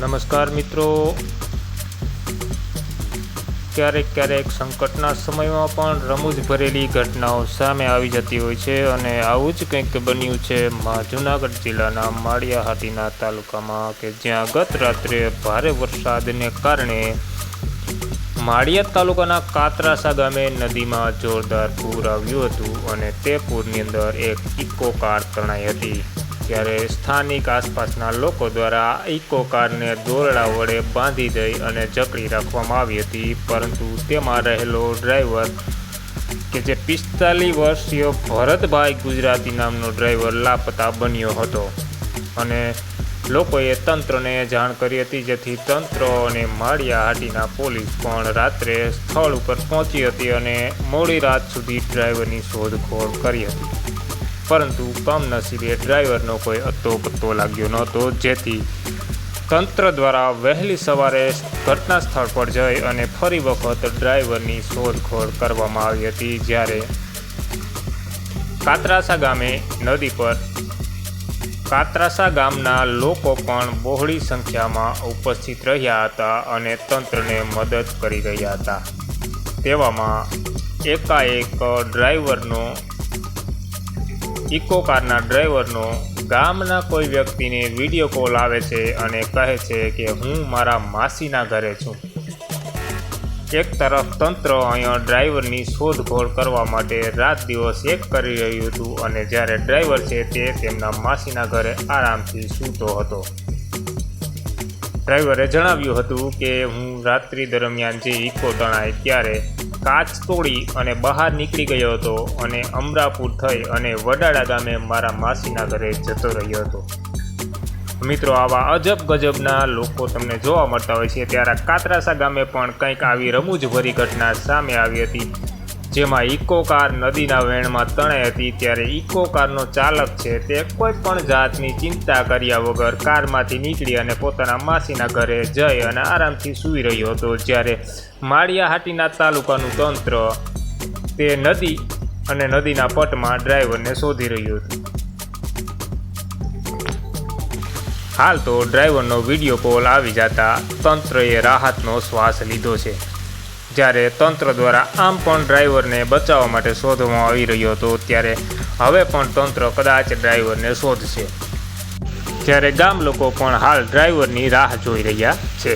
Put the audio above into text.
નમસ્કાર મિત્રો. ક્યારેક ક્યારેક સંકટના સમયમાં પણ રમૂજ ભરેલી ઘટનાઓ સામે આવી જતી હોય છે અને આવું જ કંઈક બન્યું છે મા જુનાગઢ જિલ્લાના માળિયાહાટીના તાલુકામાં કે જ્યાં ગત રાત્રે ભારે વરસાદને કારણે માળિયા તાલુકાના કાતરાસા ગામે નદીમાં જોરદાર પૂર આવ્યું હતું અને તે પૂરની અંદર એક ઇકો કાર તણાઈ હતી. ત્યારે સ્થાનિક આસપાસના લોકો દ્વારા ઇકો કારને દોરડા વડે બાંધી દઈ અને જકડી રાખવામાં આવી હતી. પરંતુ તેમાં રહેલો ડ્રાઈવર કે જે પિસ્તાલીસ વર્ષીય ભરતભાઈ ગુજરાતી નામનો ડ્રાઈવર લાપતા બન્યો હતો. અને લોકોએ તંત્રને જાણ કરી હતી, જેથી તંત્ર અને માળિયા હાટીના પોલીસ પણ રાત્રે સ્થળ ઉપર પહોંચી હતી અને મોડી રાત સુધી ડ્રાઈવરની શોધખોળ કરી હતી. પરંતુ કમનસીબે ડ્રાઈવરનો કોઈ અત્તો પત્તો લાગ્યો નહોતો. જેથી તંત્ર દ્વારા વહેલી સવારે ઘટના સ્થળ પર જઈ અને ફરી વખત ડ્રાઈવરની શોધખોળ કરવામાં આવી હતી. જ્યારે કાતરાસા ગામે નદી પર કાતરાસા ગામના લોકો પણ બહોળી સંખ્યામાં ઉપસ્થિત રહ્યા હતા અને તંત્રને મદદ કરી રહ્યા હતા. તેવામાં એકાએક ડ્રાઈવરનો ઇકો કારના ડ્રાઈવરનો ગામના કોઈ વ્યક્તિને વીડિયો કોલ આવે છે અને કહે છે કે હું મારા માસીના ઘરે છું. એક તરફ તંત્ર અહીંયા ડ્રાઈવરની શોધખોળ કરવા માટે રાત દિવસ એક કરી રહ્યું હતું અને જ્યારે ડ્રાઈવર છે તે તેમના માસીના ઘરે આરામથી સૂતો હતો. ડ્રાઈવરે જણાવ્યું હતું કે હું રાત્રિ દરમિયાન જે ઇકો તણાય ત્યારે કાચ તોડી અને બહાર નીકળી ગયો હતો અને અમરાપુર થઈ અને વડાળા ગામે મારા માસીના ઘરે જતો રહ્યો હતો. મિત્રો, આવા અજબ ગજબના લોકો તમને જોવા મળતા હોય છે. ત્યારે કાતરાસા ગામે પણ કંઈક આવી રમૂજભરી ઘટના સામે આવી હતી. જેમાં ઇકો કાર નદીના વેણમાં તણાઈ હતી ત્યારે ઇકો કારનો ચાલક છે તે કોઈ પણ જાતની ચિંતા કર્યા વગર કારમાંથી નીકળી અને પોતાના માસીના ઘરે જઈ અને આરામથી સૂઈ રહ્યો હતો. જ્યારે માળિયાહાટીના તાલુકાનું તંત્ર તે નદી અને નદીના પટમાં ડ્રાઈવરને શોધી રહ્યું હતું. હાલ તો ડ્રાઈવરનો વીડિયો કોલ આવી જતા તંત્રએ રાહતનો શ્વાસ લીધો છે. જ્યારે તંત્ર દ્વારા આમ પણ ડ્રાઈવરને બચાવવા માટે શોધવામાં આવી રહ્યો હતો, ત્યારે હવે પણ તંત્ર કદાચ ડ્રાઈવરને શોધશે. ત્યારે ગામ લોકો પણ હાલ ડ્રાઈવરની રાહ જોઈ રહ્યા છે.